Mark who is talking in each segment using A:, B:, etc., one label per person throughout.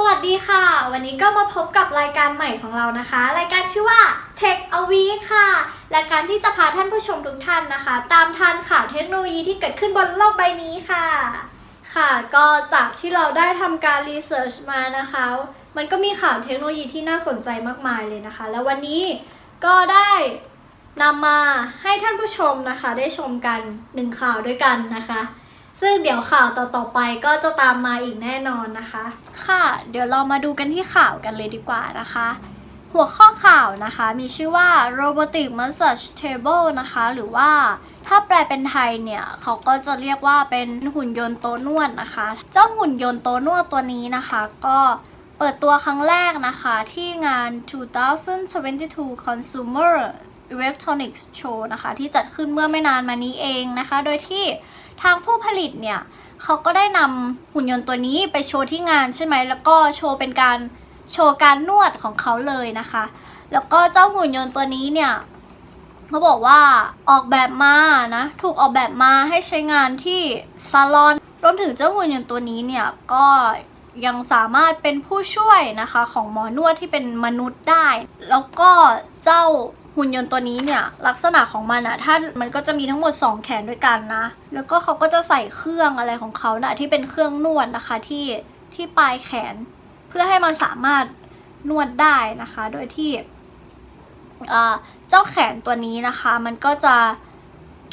A: สวัสดีค่ะ วันนี้ก็มาพบกับรายการใหม่ของเรานะคะ รายการชื่อว่า Tech a Week ค่ะรายการที่จะพาท่านผู้ชมทุกท่านนะคะ ตามทันข่าวเทคโนโลยีที่เกิดขึ้นบนโลกใบนี้ค่ะ ค่ะก็จากที่เราได้ทำการรีเสิร์ชมานะคะ มันก็มีข่าวเทคโนโลยีที่น่าสนใจมากมายเลยนะคะ แล้ววันนี้ก็ได้นำมาให้ท่านผู้ชมนะคะ ได้ชมกันหนึ่งข่าวด้วยกันนะคะ ซึ่งเดี๋ยวข่าวต่อๆไปก็จะตามมาอีกแน่นอนนะคะ ค่ะ เดี๋ยวเรามาดูกันที่ข่าวกันเลยดีกว่านะคะ หัวข้อข่าวนะคะ มีชื่อว่า robotic massage table นะคะ หรือว่าถ้าแปลเป็นไทยเนี่ยเขาก็จะเรียกว่าเป็นหุ่นยนต์โต๊ะนวดนะคะ เจ้าหุ่นยนต์โต๊ะนวดตัวนี้นะคะ ก็เปิดตัวครั้งแรกนะคะที่งาน 2022 Consumer Electronics Show นะคะ ที่จัดขึ้นเมื่อไม่นานมานี้เองนะคะ โดยที่ ทางผู้ผลิตเนี่ยเขาก็ได้นำหุ่นยนต์ตัวนี้ไปโชว์ที่งานใช่ไหมแล้วก็โชว์เป็นการโชว์การนวดของเขาเลยนะคะ แล้วก็เจ้าหุ่นยนต์ตัวนี้เนี่ยเขาบอกว่าออกแบบมานะถูกออกแบบมาให้ใช้งานที่ซาลอนรวมถึงเจ้าหุ่นยนต์ตัวนี้เนี่ยก็ยังสามารถเป็นผู้ช่วยนะคะของหมอนวดที่เป็นมนุษย์ได้ แล้วก็เจ้า หุ่นยนต์ตัวนี้เนี่ยลักษณะของมันอะถ้ามันก็จะมีทั้งหมด 2 แขนด้วยกันนะ แล้วก็เขาก็จะใส่เครื่องอะไรของเขานะที่เป็นเครื่องนวดนะคะที่ที่ปลายแขน เพื่อให้มันสามารถนวดได้นะคะ โดยที่เอ่อเจ้าแขนตัวนี้นะคะ มันก็จะ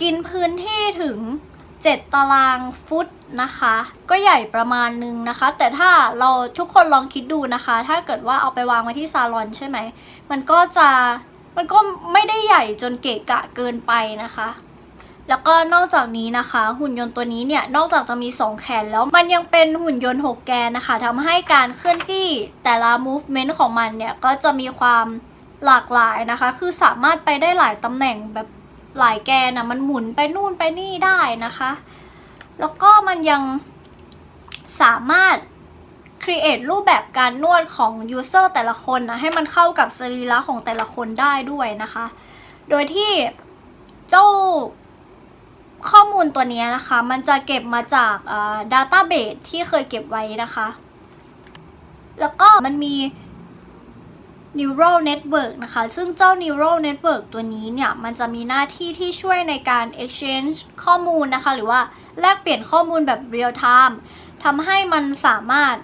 A: กินพื้นที่ถึง 7 ตารางฟุตนะคะ ก็ใหญ่ประมาณนึงนะคะ แต่ถ้าเราทุกคนลองคิดดูนะคะ ถ้าเกิดว่าเอาไปวางไว้ที่ซาลอนใช่ไหม มันก็จะ มันก็ไม่ได้ใหญ่จนเกะกะเกินไปนะคะ แล้วก็นอกจากนี้นะคะ หุ่นยนต์ตัวนี้เนี่ยนอกจากจะมี 2 แขนแล้วมันยังเป็นหุ่นยนต์ 6 แกนนะคะทำให้การเคลื่อนที่แต่ละ movement ของมันเนี่ยก็จะมีความหลากหลายนะคะ คือสามารถไปได้หลายตำแหน่งแบบหลายแกนนะมันหมุนไปนู่นไปนี่ได้นะคะ แล้วก็มันยังสามารถ create รูปแบบการนวดของ user แต่ละคนนะให้มันเข้ากับสรีระของแต่ละคนได้ด้วยนะคะ โดยที่เจ้าข้อมูลตัวนี้นะคะ มันจะเก็บมาจากเอ่อ database ที่เคยเก็บไว้นะคะ แล้วก็มันมี neural network นะคะ ซึ่งเจ้า neural network ตัวนี้เนี่ย มันจะมีหน้าที่ที่ช่วยในการ exchange ข้อมูลนะคะ หรือว่าแลกเปลี่ยนข้อมูลแบบ real time ทำให้มันสามารถ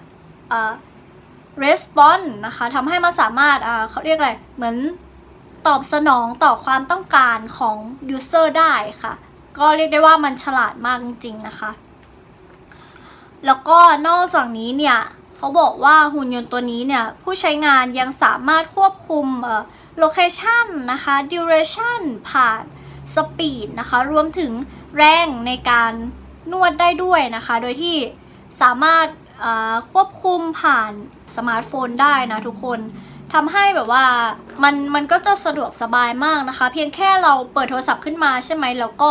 A: response นะคะทำให้มันสามารถเขาเรียกอะไร เหมือนตอบสนองต่อความต้องการของ user ได้ค่ะ ก็เรียกได้ว่ามันฉลาดมากจริงๆนะคะ แล้วก็นอกจากนี้เนี่ยเขาบอกว่าหุ่นยนต์ตัวนี้เนี่ย ผู้ใช้งานยังสามารถควบคุมเอ่อ location นะคะ duration ผ่าน speed นะคะ รวมถึงแรงในการนวดได้ด้วยนะคะ โดยที่สามารถ ควบคุมผ่านสมาร์ทโฟนได้นะทุกคนทำให้แบบว่ามันมันก็จะสะดวกสบายมากนะคะ เพียงแค่เราเปิดโทรศัพท์ขึ้นมาใช่ไหมแล้วก็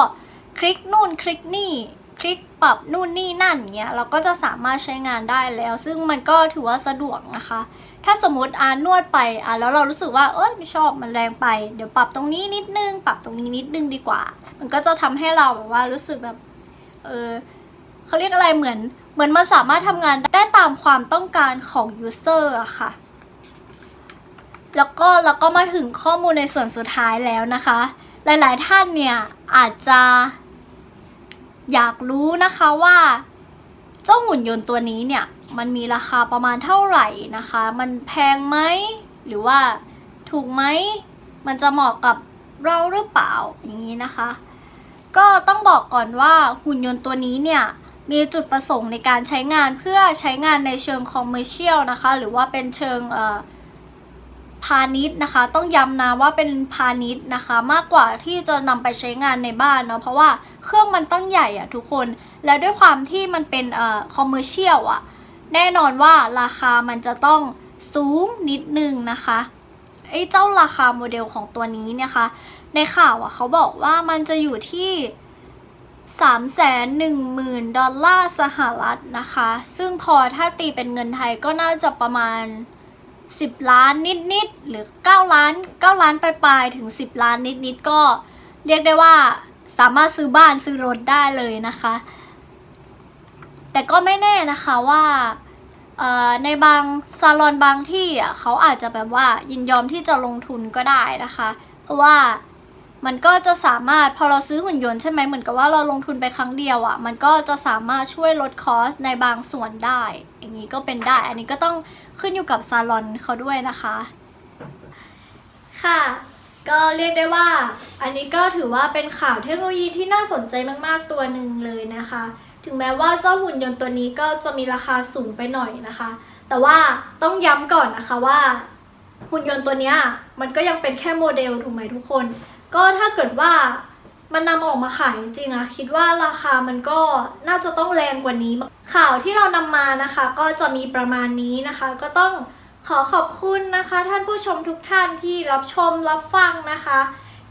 A: คลิกนู่นคลิกนี่คลิกปรับนู่นนี่นั่นเงี้ยเราก็จะสามารถใช้งานได้แล้ว ซึ่งมันก็ถือว่าสะดวกนะคะ ถ้าสมมติอ่านนวดไปอะแล้วเรารู้สึกว่าเอ้ยไม่ชอบมันแรงไป เดี๋ยวปรับตรงนี้นิดนึง ปรับตรงนี้นิดนึงดีกว่า มันก็จะทำให้เราแบบว่ารู้สึกแบบเออ เขาเรียกอะไรเหมือน เหมือนมันสามารถทำงานได้ตามความต้องการของ user อะค่ะ แล้วก็แล้วก็มาถึงข้อมูลในส่วนสุดท้ายแล้วนะคะ หลายๆท่านเนี่ยอาจจะอยากรู้นะคะว่าเจ้าหุ่นยนต์ตัวนี้เนี่ยมันมีราคาประมาณเท่าไหร่นะคะ มันแพงไหมหรือว่าถูกไหมมันจะเหมาะกับเราหรือเปล่าอย่างนี้นะคะ ก็ต้องบอกก่อนว่าหุ่นยนต์ตัวนี้เนี่ย มีจุดประสงค์ในการใช้งานเพื่อใช้งานในเชิงคอมเมอร์เชียลนะคะ หรือว่าเป็นเชิงพาณิชย์นะคะ ต้องย้ำนะว่าเป็นพาณิชย์นะคะ มากกว่าที่จะนำไปใช้งานในบ้านเนาะเพราะว่าเครื่องมันตั้งใหญ่อะทุกคน และด้วยความที่มันเป็นคอมเมอร์เชียลอะแน่นอนว่าราคามันจะต้องสูงนิดนึงนะคะไอ้เจ้าราคาโมเดลของตัวนี้เนี่ยค่ะในข่าวอะเขาบอกว่ามันจะอยู่ที่ 310,000 ดอลลาร์สหรัฐนะคะ ซึ่งพอถ้าตีเป็นเงินไทยก็น่าจะประมาณ 10 ล้านนิดๆ หรือ 9 ล้าน 9 ล้านปลายๆ ถึง 10 ล้านนิดๆ ก็เรียกได้ว่าสามารถซื้อบ้านซื้อรถได้เลยนะคะ แต่ก็ไม่แน่นะคะว่าในบางซาลอนบางที่เขาอาจจะแบบว่ายินยอมที่จะลงทุนก็ได้นะคะ เพราะว่า มันก็จะสามารถพอเราซื้อหุ่นยนต์ใช่ไหมเหมือนกับว่าเราลงทุนไปครั้งเดียวอะมันก็จะสามารถช่วยลดคอสในบางส่วนได้ อย่างนี้ก็เป็นได้ อันนี้ก็ต้องขึ้นอยู่กับซาลอนเขาด้วยนะคะ ค่ะ ก็เรียกได้ว่า อันนี้ก็ถือว่าเป็นข่าวเทคโนโลยีที่น่าสนใจมากๆตัวหนึ่งเลยนะคะ ถึงแม้ว่าเจ้าหุ่นยนต์ตัวนี้ก็จะมีราคาสูงไปหน่อยนะคะ แต่ว่าต้องย้ำก่อนนะคะว่าหุ่นยนต์ตัวนี้มันก็ยังเป็นแค่โมเดลถูกไหมทุกคน ก็ถ้าเกิดว่ามันนำออกมาขายจริงๆอะคิดว่าราคามันก็น่าจะต้องแรงกว่านี้ ข่าวที่เรานำมานะคะ ก็จะมีประมาณนี้นะคะ ก็ต้องขอขอบคุณนะคะ ท่านผู้ชมทุกท่านที่รับชมรับฟังนะคะ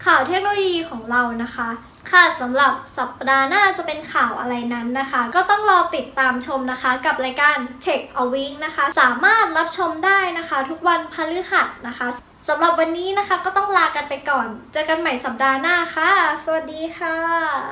A: ข่าวเทคโนโลยีของเรานะคะ ค่ะสำหรับสัปดาห์หน้าจะเป็นข่าวอะไรนั้นนะคะ ก็ต้องรอติดตามชมนะคะ กับรายการ Tech a Week นะคะ สามารถรับชมได้นะคะ ทุกวันพฤหัสนะคะ สำหรับวันนี้นะคะก็ต้องลากันไปก่อน เจอกันใหม่สัปดาห์หน้าค่ะ สวัสดีค่ะ